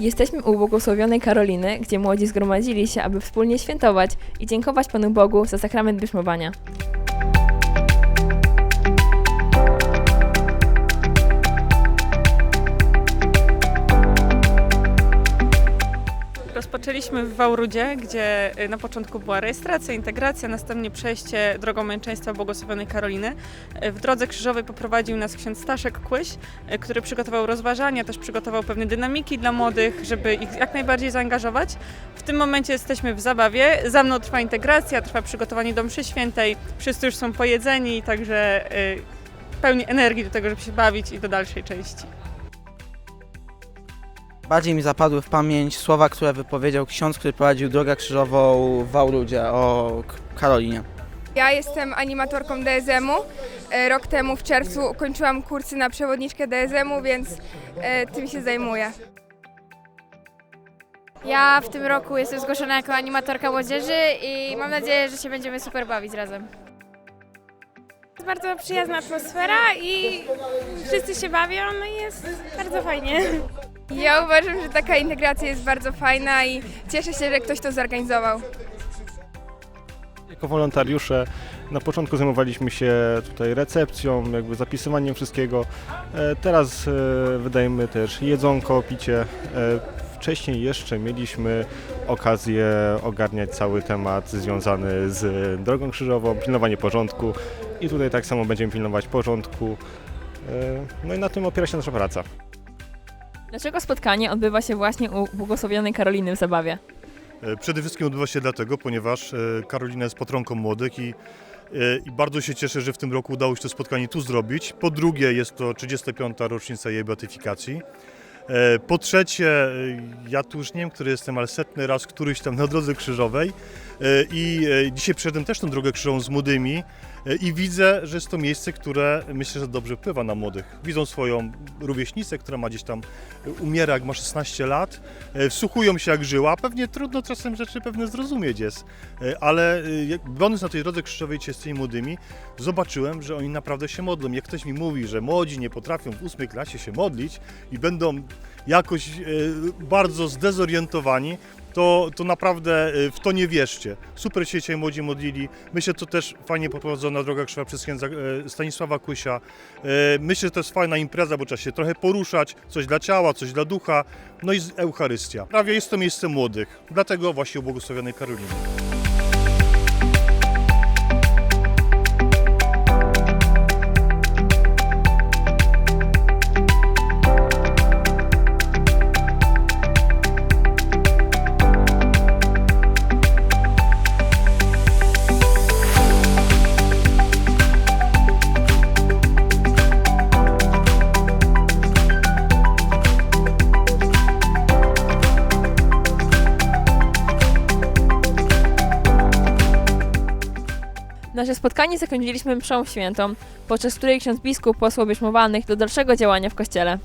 Jesteśmy u błogosławionej Karoliny, gdzie młodzi zgromadzili się, aby wspólnie świętować i dziękować Panu Bogu za sakrament bierzmowania. Rozpoczęliśmy w Wałrudzie, gdzie y, na początku była rejestracja, integracja, następnie przejście drogą męczeństwa błogosławionej Karoliny. Y, W drodze krzyżowej poprowadził nas ksiądz Staszek Kłyś, y, który przygotował rozważania, też przygotował pewne dynamiki dla młodych, żeby ich jak najbardziej zaangażować. W tym momencie jesteśmy w zabawie, za mną trwa integracja, trwa przygotowanie do mszy świętej, wszyscy już są pojedzeni, także pełni energii do tego, żeby się bawić i do dalszej części. Bardziej mi zapadły w pamięć słowa, które wypowiedział ksiądz, który prowadził drogę krzyżową w Wałrudzie o Karolinie. Ja jestem animatorką DSM-u. E, Rok temu w czerwcu ukończyłam kursy na przewodniczkę DSM-u, więc e, tym się zajmuję. Ja w tym roku jestem zgłoszona jako animatorka młodzieży i mam nadzieję, że się będziemy super bawić razem. Jest bardzo przyjazna atmosfera i wszyscy się bawią, no i jest bardzo fajnie. Ja uważam, że taka integracja jest bardzo fajna i cieszę się, że ktoś to zorganizował. Jako wolontariusze na początku zajmowaliśmy się tutaj recepcją, jakby zapisywaniem wszystkiego. E, Teraz e, wydajemy też jedzonko, picie. E, Wcześniej jeszcze mieliśmy okazję ogarniać cały temat związany z drogą krzyżową, pilnowanie porządku i tutaj tak samo będziemy pilnować porządku. No i na tym opiera się nasza praca. Dlaczego spotkanie odbywa się właśnie u błogosławionej Karoliny w zabawie? E, Przede wszystkim odbywa się dlatego, ponieważ e, Karolina jest patronką młodych i, e, i bardzo się cieszę, że w tym roku udało się to spotkanie tu zrobić. Po drugie, jest to 35. rocznica jej beatyfikacji. E, Po trzecie, e, ja tu już nie wiem, który jestem, ale setny raz któryś tam na drodze krzyżowej E, i dzisiaj przeszedłem też tą drogę krzyżową z młodymi i widzę, że jest to miejsce, które myślę, że dobrze wpływa na młodych. Widzą swoją rówieśnicę, która ma gdzieś tam, umiera jak ma 16 lat, wsłuchują się jak żyła. Pewnie trudno czasem rzeczy pewne zrozumieć jest, ale będąc na tej drodze krzyżowej dzisiaj z tymi młodymi, zobaczyłem, że oni naprawdę się modlą. Jak ktoś mi mówi, że młodzi nie potrafią w ósmej klasie się modlić i będą jakoś e, bardzo zdezorientowani, to, to naprawdę e, w to nie wierzcie. Super się dzisiaj młodzi modlili. Myślę, to też fajnie poprowadzona droga krzyżowa przez księdza e, Stanisława Kłysia. E, Myślę, że to jest fajna impreza, bo trzeba się trochę poruszać, coś dla ciała, coś dla ducha, no i Eucharystia. Prawie jest to miejsce młodych, dlatego właśnie u błogosławionej Karoliny. Nasze spotkanie zakończyliśmy mszą świętą, podczas której ksiądz biskup posłał bierzmowanych do dalszego działania w kościele.